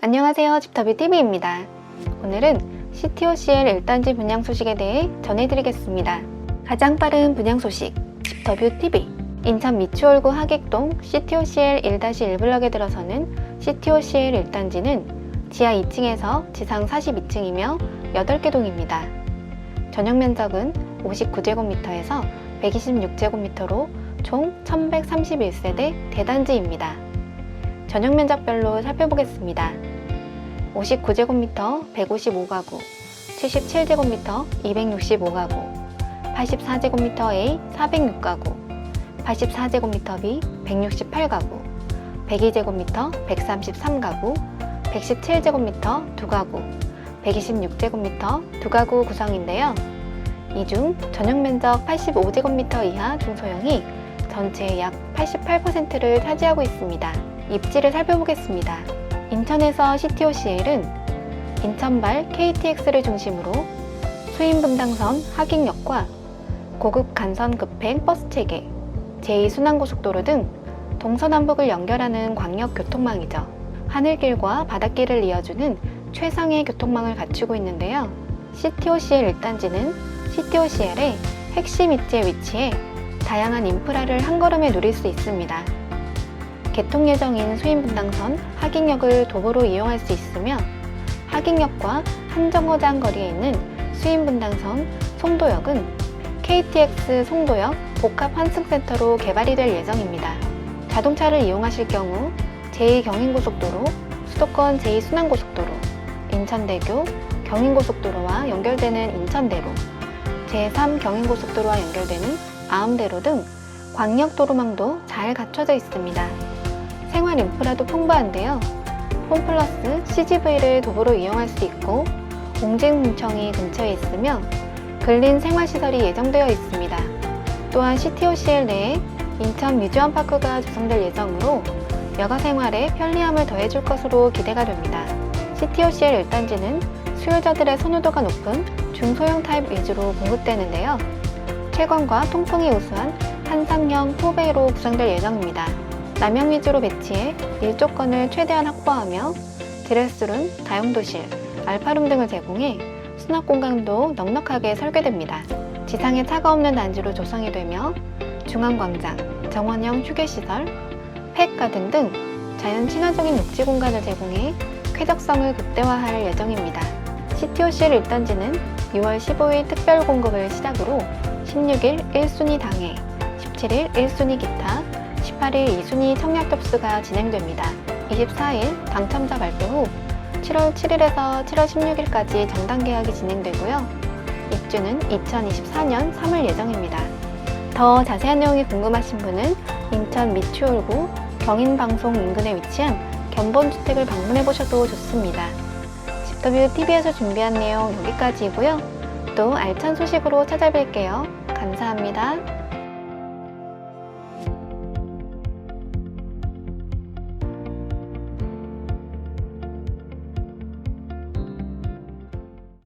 안녕하세요. 집터뷰TV입니다. 오늘은 CTOCL 1단지 분양 소식에 대해 전해드리겠습니다. 가장 빠른 분양 소식, 집터뷰TV. 인천 미추홀구 하객동 CTOCL 1-1블럭에 들어서는 CTOCL 1단지는 지하 2층에서 지상 42층이며 8개 동입니다. 전용 면적은 59제곱미터에서 126제곱미터로 총 1131세대 대단지입니다. 전용 면적별로 살펴보겠습니다. 59제곱미터 155가구, 77제곱미터 265가구, 84제곱미터 A 406가구, 84제곱미터 B 168가구, 102제곱미터 133가구, 117제곱미터 2가구, 126제곱미터 2가구 구성인데요. 이 중 전용 면적 85제곱미터 이하 중소형이 전체의 약 88%를 차지하고 있습니다. 입지를 살펴보겠습니다. 인천에서 CTOCL은 인천발 KTX를 중심으로 수인 분당선 하객역과 고급 간선 급행 버스 체계, 제2순환고속도로 등 동서남북을 연결하는 광역 교통망이죠. 하늘길과 바닷길을 이어주는 최상의 교통망을 갖추고 있는데요. CTOCL 1단지는 CTOCL의 핵심 입지에 위치해 다양한 인프라를 한 걸음에 누릴 수 있습니다. 개통 예정인 수인분당선 하객역을 도보로 이용할 수 있으며 하객역과 한정거장 거리에 있는 수인분당선 송도역은 KTX 송도역 복합 환승센터로 개발이 될 예정입니다. 자동차를 이용하실 경우 제2경인고속도로, 수도권 제2순환고속도로, 인천대교, 경인고속도로와 연결되는 인천대로, 제3경인고속도로와 연결되는 아음대로 등 광역도로망도 잘 갖춰져 있습니다. 생활 인프라도 풍부한데요. 홈플러스 CGV를 도보로 이용할 수 있고 옹진군청이 근처에 있으며 근린 생활시설이 예정되어 있습니다. 또한 CTOCL 내에 인천 뮤지엄 파크가 조성될 예정으로 여가 생활에 편리함을 더해줄 것으로 기대가 됩니다. CTOCL 1단지는 수요자들의 선호도가 높은 중소형 타입 위주로 공급되는데요. 채광과 통풍이 우수한 한상형 4베이로 구성될 예정입니다. 남형 위주로 배치해 일조권을 최대한 확보하며 드레스룸, 다용도실, 알파룸 등을 제공해 수납 공간도 넉넉하게 설계됩니다. 지상에 차가 없는 단지로 조성이 되며 중앙광장, 정원형 휴게시설, 팩가든 등 자연 친화적인 녹지 공간을 제공해 쾌적성을 극대화할 예정입니다. CTOCL 1단지는 6월 15일 특별 공급을 시작으로 16일 1순위 당해, 17일 1순위 기타, 18일 2순위 청약 접수가 진행됩니다. 24일 당첨자 발표 후 7월 7일에서 7월 16일까지 정당 계약이 진행되고요. 입주는 2024년 3월 예정입니다. 더 자세한 내용이 궁금하신 분은 인천 미추홀구 경인방송 인근에 위치한 견본주택을 방문해 보셔도 좋습니다. 집더뷰 TV에서 준비한 내용 여기까지이고요. 또 알찬 소식으로 찾아뵐게요. 감사합니다.